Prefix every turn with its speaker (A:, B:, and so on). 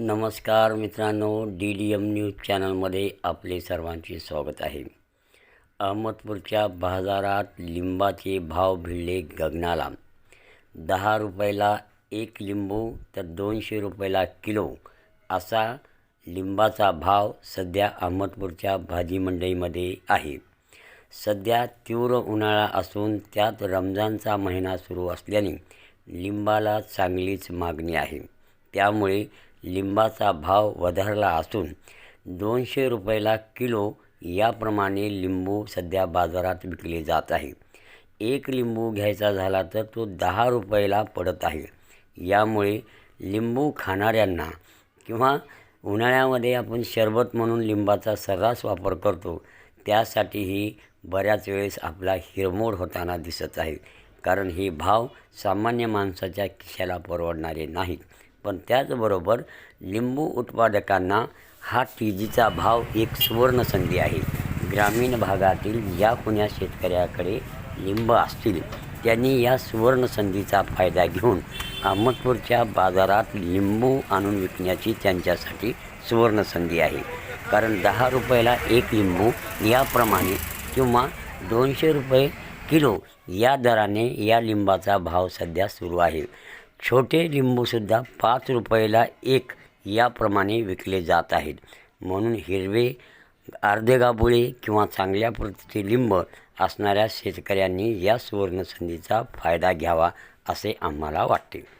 A: नमस्कार मित्रांनो D D M news चॅनलमध्ये आपले सर्वांचे स्वागत आहे. अहमदपूरच्या बाजारात लिंबाचे भाव भिडले गगनाला. दहा रुपयाला एक लिंबू तर दोनशे रुपयाला किलो असा लिंबाचा भाव सध्या अहमदपूरच्या भाजी मंडईमध्ये आहे. सध्या तीव्र उन्हाळा असून त्यात रमजानचा महिना सुरू असल्याने लिंबाला चांगलीच मागणी आहे. त्यामुळे लिंबाचा भाव वधारला असून दोनशे रुपयाला किलो याप्रमाणे लिंबू सध्या बाजारात विकले जात आहे. एक लिंबू घ्यायचा झाला तर तो दहा रुपयाला पडत आहे. यामुळे लिंबू खाणाऱ्यांना किंवा उन्हाळ्यामध्ये आपण शरबत म्हणून लिंबाचा सर्रास वापर करतो त्यासाठीही बऱ्याच वेळेस आपला हिरमोड होताना दिसत आहे. कारण हे भाव सामान्य माणसाच्या खिशाला परवडणारे नाहीत. पण त्याचबरोबर लिंबू उत्पादकांना हा टीजीचा भाव एक सुवर्ण संधी आहे. ग्रामीण भागातील ज्या कुण्या शेतकऱ्याकडे लिंब असतील त्यांनी या सुवर्ण संधीचा फायदा घेऊन अहमदपूरच्या बाजारात लिंबू आणून विकण्याची त्यांच्यासाठी सुवर्ण संधी आहे. कारण दहा रुपयाला एक लिंबू याप्रमाणे किंवा दोनशे रुपये किलो या दराने या लिंबाचा भाव सध्या सुरू आहे. छोटे लिंबूसुद्धा पाच रुपयाला एक याप्रमाणे विकले जात आहेत. म्हणून हिरवे अर्धे गाबुळे किंवा चांगल्या प्रतीचे लिंब असणाऱ्या शेतकऱ्यांनी या सुवर्णसंधीचा फायदा घ्यावा असे आम्हाला वाटते.